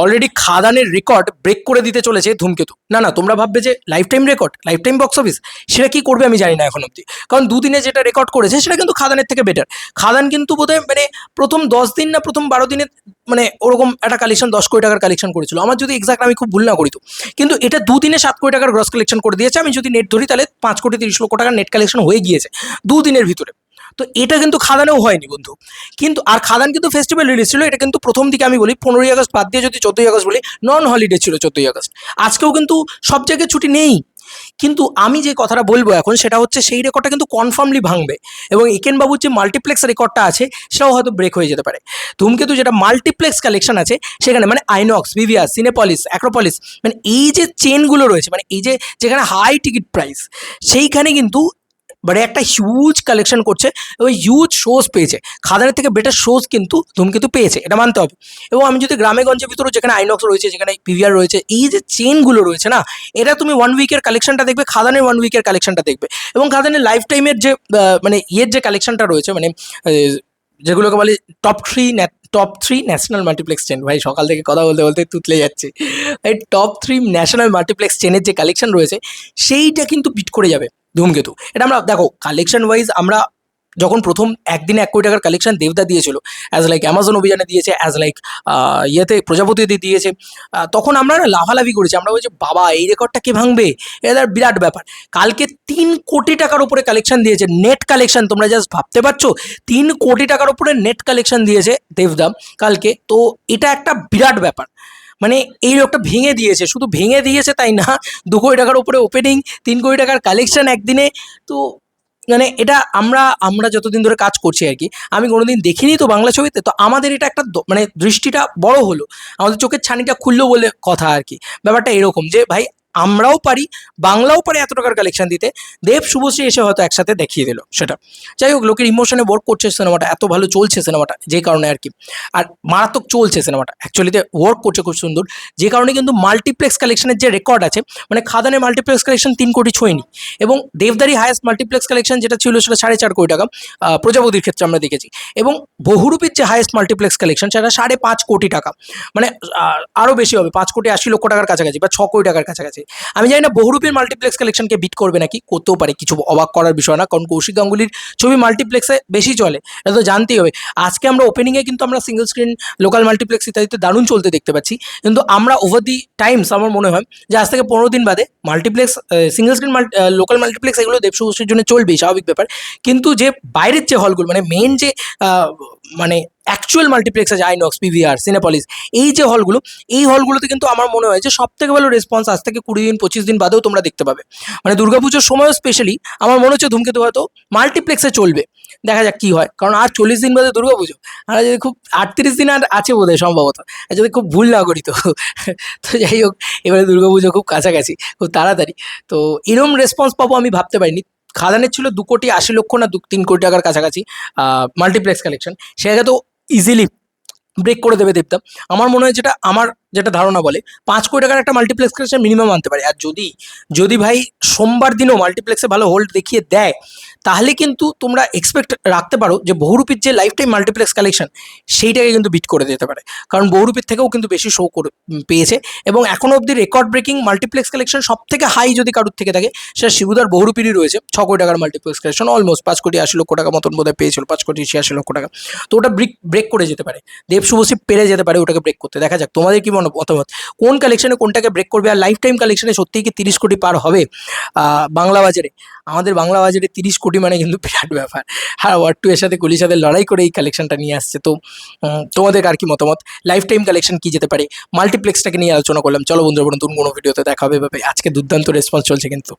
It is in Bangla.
অলরেডি খাদানের রেকর্ড ব্রেক করে দিতে চলেছে ধূমকেতু। না না, তোমরা ভাববে যে lifetime record lifetime box office সেটা কি করবে আমি জানি না এখন অব্দি কারণ দুদিনে যেটা রেকর্ড করেছে, সেটা কিন্তু খাদানের থেকে বেটার খাদান কিন্তু বোধহয় মানে প্রথম দশ দিন না প্রথম বারো দিনে মানে ওরকম একটা কালেকশন দশ কোটি টাকার কালেকশন করেছিল। আমার যদি এক্সাক্ট আমি খুব ভুল না করি তো। কিন্তু এটা দুদিনে সাত কোটি টাকার গ্রস কালেকশন করে দিয়েছে। আমি যদি নেট ধরি, তাহলে পাঁচ কোটি তিরিশ লক্ষ টাকার নেট কালেকশন হয়ে গিয়েছে দুদিনের ভিতরে। তো এটা কিন্তু খাদানেও হয়নি বন্ধু। কিন্তু, আর খাদান কিন্তু ফেস্টিভ্যাল রিলিজ ছিল, এটা কিন্তু প্রথম দিকে আমি বলি, পনেরোই আগস্ট বাদ দিয়ে যদি চোদ্দোই আগস্ট বলি নন হলিডে ছিল চোদ্দোই আগস্ট। আজকেও কিন্তু সব জায়গায় ছুটি নেই। কিন্তু আমি যে কথাটা বলব এখন, সেটা হচ্ছে সেই রেকর্ডটা কিন্তু কনফার্মলি ভাঙবে এবং একেন বাবুর যে মাল্টিপ্লেক্স রেকর্ডটা আছে, সেটাও হয়তো ব্রেক হয়ে যেতে পারে। ধূমকেতু যেটা মাল্টিপ্লেক্স কালেকশন আছে, সেখানে মানে আইনক্স ভিভিআর সিনেপলিস অ্যাক্রোপলিস মানে এই যে চেনগুলো রয়েছে মানে এই যে যেখানে হাই টিকিট প্রাইস সেইখানে কিন্তু মানে একটা হিউজ কালেকশন করছে এবং হিউজ শোজ পেয়েছে। খাদানের থেকে বেটার শোজ কিন্তু ধূমকেতু পেয়েছে, এটা মানতে হবে। এবং আমি যদি গ্রামে গঞ্জের ভিতরে যেখানে আইনক্স রয়েছে, যেখানে পিভিআর রয়েছে, এই যে চেনগুলো রয়েছে না, এটা তুমি ওয়ান উইকের কালেকশনটা দেখবে, খাদানের ওয়ান উইকের কালেকশনটা দেখবে। এবং খাদানের লাইফ টাইমের যে মানে ইয়ের যে কালেকশনটা রয়েছে মানে যেগুলোকে বলে top three top three national multiplex chain ভাই, সকাল থেকে কথা বলতে বলতে তুতলে যাচ্ছে। এই টপ থ্রি ন্যাশনাল মাল্টিপ্লেক্স চেনের যে কালেকশন রয়েছে, সেইটা কিন্তু বিট করে যাবে। ধূমকেতু এটা আমরা, দেখো কালেকশন ওয়াইজ আমরা যখন প্রথম একদিনে এক কোটি টাকার কালেকশন দেবদা দিয়েছিল অ্যাজ লাইক অ্যামাজন অভিযানে দিয়েছে অ্যাজ লাইক ইয়েতে প্রজাপতিতে দিয়েছে তখন আমরা না লাফালাফি করেছি। আমরা বলছি, বাবা, এই রেকর্ডটা কে ভাঙবে? এটা বিরাট ব্যাপার। কালকে তিন কোটি টাকার উপরে কালেকশন দিয়েছে নেট কালেকশন তোমরা জাস্ট ভাবতে পারছ? তিন কোটি টাকার উপরে নেট কালেকশন দিয়েছে দেবদা কালকে। তো এটা একটা বিরাট ব্যাপার। মানে এই লোকটা ভেঙে দিয়েছে, শুধু ভেঙে দিয়েছে তাই না? দু কোটি টাকার উপরে ওপেনিং তিন কোটি টাকার কালেকশান একদিনে। তো মানে এটা আমরা আমরা যতদিন ধরে কাজ করছি আর কি, আমি কোনোদিন দেখিনি তো বাংলা ছবিতে, তো আমাদের এটা একটা মানে দৃষ্টিটা বড় হলো। আমাদের চোখের ছানিটা খুললো বলে কথা আর কি। ব্যাপারটা এরকম যে, ভাই আমরাও পারি, বাংলাও পারে এত টাকার কালেকশন দিতে। দেব শুভশ্রী এসে হয়তো একসাথে দেখিয়ে দিল সেটা। যাই হোক, লোকের ইমোশনে ওয়ার্ক করছে সিনেমাটা এত ভালো চলছে সিনেমাটা যে কারণে আর কি। আর মারাত্মক চলছে সিনেমাটা অ্যাকচুয়ালিতে ওয়ার্ক করছে খুব সুন্দর। যে কারণে কিন্তু মাল্টিপ্লেক্স কালেকশনের যে রেকর্ড আছে মানে খাদানের মাল্টিপ্লেক্স কালেকশন তিন কোটি ছোঁয়নি। এবং দেবদারি হায়েস্ট মাল্টিপ্লেক্স কালেকশন যেটা ছিল সেটা সাড়ে চার কোটি টাকা প্রজাপতির ক্ষেত্রে আমরা দেখেছি। এবং বহুরূপীর যে হায়েস্ট মাল্টিপ্লেক্স কালেকশন সেটা সাড়ে পাঁচ কোটি টাকা। মানে আরও বেশি হবে, পাঁচ কোটি আশি লক্ষ টাকার কাছাকাছি বা ছ কোটি টাকার কাছাকাছি। আমি জানি না বহুরূপীর মাল্টিপ্লেক্স কালেকশনকে বিট করবে নাকি, করতেও পারে, কিছু অবাক করার বিষয় না, কারণ কৌশিক গাঙ্গুলির ছবি মাল্টিপ্লেক্সে বেশি চলে, এটা তো জানতেই হবে। আজকে আমরা ওপেনিংয়ে কিন্তু আমরা সিঙ্গেল স্ক্রিন লোকাল মাল্টিপ্লেক্স ইত্যাদিতে দারুণ চলতে দেখতে পাচ্ছি। কিন্তু আমরা ওভার দি টাইমস আমার মনে হয় যে আজ থেকে পনেরো দিন বাদে multiplex single screen local multiplex এগুলো দেবশুভশ্রীর জন্য চলবেই, স্বাভাবিক ব্যাপার। কিন্তু যে বাইরের যে হলগুলো মানে মেন যে মানে অ্যাকচুয়াল মাল্টিপ্লেক্স আছে আইনক্স পিভিআর সিনেপলিস এই যে হলগুলো এই হলগুলোতে কিন্তু আমার মনে হয় যে সব থেকে ভালো রেসপন্স আজ থেকে কুড়ি দিন, পঁচিশ দিন বাদেও তোমরা দেখতে পাবে। মানে দুর্গাপুজোর সময়ও স্পেশালি আমার মনে হচ্ছে ধূমকেতু হয়তো মাল্টিপ্লেক্সে চলবে। দেখা যাক কী হয়। কারণ আর চল্লিশ দিন বাদে দুর্গাপুজো। আর যদি খুব আটত্রিশ দিন আর আছে বোধ হয় সম্ভবত। আর যদি খুব ভুল না করি তো তো যাই হোক, এবারে দুর্গাপুজো খুব কাছাকাছি, খুব তাড়াতাড়ি। তো এরম রেসপন্স পাবো আমি ভাবতে পারিনি। খাদানের ছিল দু কোটি আশি লক্ষ না দু তিন কোটি টাকার কাছাকাছি মাল্টিপ্লেক্স কালেকশন সেটা তো ইজিলি ব্রেক করে দেবে দেবতা। আমার মনে হয় যেটা, আমার যেটা ধারণা বলে, পাঁচ কোটি টাকার একটা মাল্টিপ্লেক্স সে মিনিমাম আনতে পারে। আর যদি যদি ভাই সোমবার দিনও মাল্টিপ্লেক্সে ভালো হোল্ড দেখিয়ে দেয় তাহলে কিন্তু তোমরা এক্সপেক্ট রাখতে পারো যে বহুরূপীর যে লাইফ টাইম মাল্টিপ্লেক্স কালেকশন সেইটাকে কিন্তু বিট করে দিতে পারে। কারণ বহুরূপীর থেকেও কিন্তু বেশি শো করে পেয়েছে এবং এখনও অবধি রেকর্ড ব্রেকিং মাল্টিপ্লেক্স কালেকশন সব থেকে হাই যদি কারোর থেকে থাকে, সেটা শিবুদার বহুরূপীরই রয়েছে। ছ কোটি টাকার মাল্টিপ্লেক্স কালেকশন অলমোস্ট পাঁচ কোটি, আশি লক্ষ টাকা মতন বোধহয় পেয়েছিল, পাঁচ কোটি, ছিয়াশি লক্ষ টাকা। তো ওটা ব্রেক ব্রেক করে যেতে পারে। দেব শুভশ্রী পেরে যেতে পারে ওটাকে ব্রেক করতে। দেখা যাক, তোমাদের কি মনে, মতামত? কোন কালেকশনে কোনটাকে ব্রেক করবে? আর লাইফ টাইম কালেকশনে সত্যিই কি তিরিশ কোটি পার হবে? বাংলা বাজারে। আমাদের বাংলা বাজারে তিরিশ কোটি মানে কিন্তু বিরাট ব্যাপার। হ্যাঁ ওয়ার্ড টু এর সাথে কুলির সাথে লড়াই করে এই কালেকশনটা নিয়ে আসছে। তো তোমাদের আর কি মতামত? লাইফ টাইম কালেকশন কী যেতে পারে? মাল্টিপ্লেক্সটাকে নিয়ে আলোচনা করলাম। চলো বন্ধুরা নতুন কোনো ভিডিওতে দেখা হবে। আজকে দুর্দান্ত রেসপন্স চলছে কিন্তু।